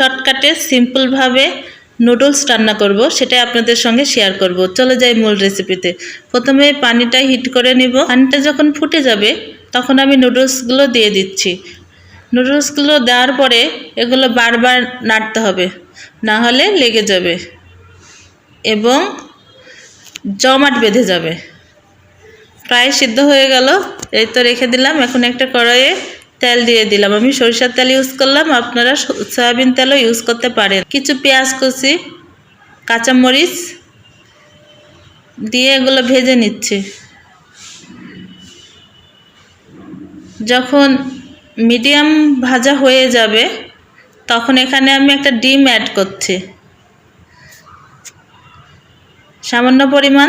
শর্টকাটে সিম্পলভাবে নুডলস রান্না করব, সেটাই আপনাদের সঙ্গে শেয়ার করব। চলে যাই মূল রেসিপিতে প্রথমে পানিটা হিট করে নিব। পানিটা যখন ফুটে যাবে, তখন আমি নুডলসগুলো দিয়ে দিচ্ছি। নুডলসগুলো দেওয়ার পরে এগুলো বারবার নাড়তে হবে, না হলে লেগে যাবে এবং জমাট বেঁধে যাবে। প্রায় সিদ্ধ হয়ে গেল। এই তো রেখে দিলাম। এখন একটা কড়াইয়ে তেল দিয়ে দিলাম। আমি সরিষার তেল ইউজ করলাম। আপনারা সয়াবিন তেলও ইউজ করতে পারেন। কিছু পেঁয়াজ কুচি, কাঁচামরিচ দিয়ে এগুলো ভেজে নিচ্ছি। যখন মিডিয়াম ভাজা হয়ে যাবে, তখন এখানে আমি একটা ডিম অ্যাড করছি। সামান্য পরিমাণ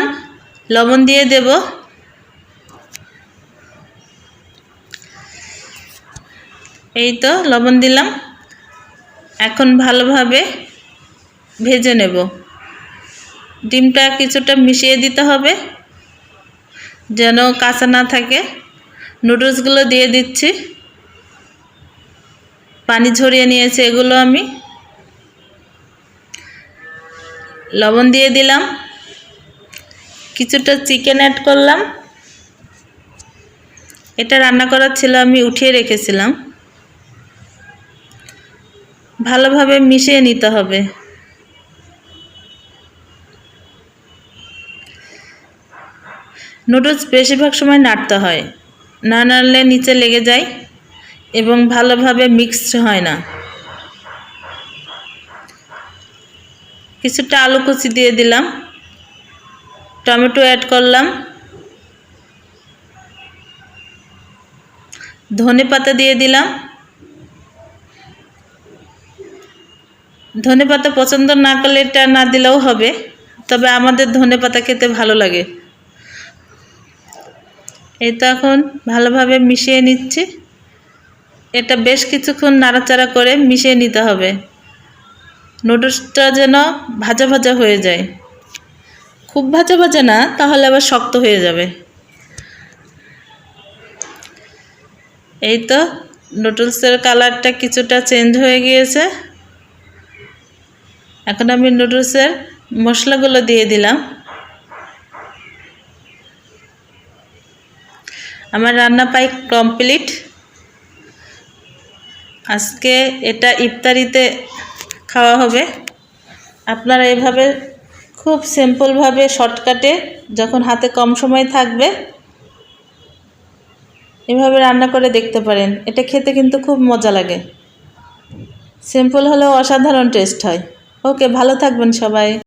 লবণ দিয়ে দেব। এই তো লবণ দিলাম। এখন ভালোভাবে ভেজে নেব। ডিমটা কিছুটা মিশিয়ে দিতে হবে, যেন কাঁচা না থাকে। নুডলসগুলো দিয়ে দিচ্ছি। পানি ঝরিয়ে নিয়েছে এগুলো আমি। লবণ দিয়ে দিলাম। কিছুটা চিকেন অ্যাড করলাম। এটা রান্না করার ছিল আমি উঠিয়ে রেখেছিলাম। ভালোভাবে মিশিয়ে নিতে হবে। নুডলস বেশিরভাগ সময় নাড়তে হয়। না নাড়লে নিচে লেগে যায় এবং ভালোভাবে মিক্সড হয় না। কিছুটা আলু কুচি দিয়ে দিলাম। টমেটো অ্যাড করলাম। ধনে পাতা দিয়ে দিলাম। ধনে পাতা পছন্দ না করলে এটা না দিলেও হবে, তবে আমাদের ধনে পাতা খেতে ভালো লাগে। এই তো এখন ভালোভাবে মিশিয়ে নিচ্ছি। এটা বেশ কিছুক্ষণ নাড়াচাড়া করে মিশিয়ে নিতে হবে। নুডলসটা যেন ভাজা ভাজা হয়ে যায়। খুব ভাজা ভাজা না, তাহলে আবার শক্ত হয়ে যাবে। এই তো নুডলসের কালারটা কিছুটা চেঞ্জ হয়ে গিয়েছে। এখন আমি নুডলসের মশলাগুলো দিয়ে দিলাম। আমার রান্না পাই কমপ্লিট। আজকে এটা ইফতারিতে খাওয়া হবে। আপনারা এভাবে খুব সিম্পলভাবে শর্টকাটে যখন হাতে কম সময় থাকবে, এভাবে রান্না করে দেখতে পারেন। এটা খেতে কিন্তু খুব মজা লাগে। সিম্পল হলেও অসাধারণ টেস্ট হয়। ওকে ভালো থাকবেন সবাই।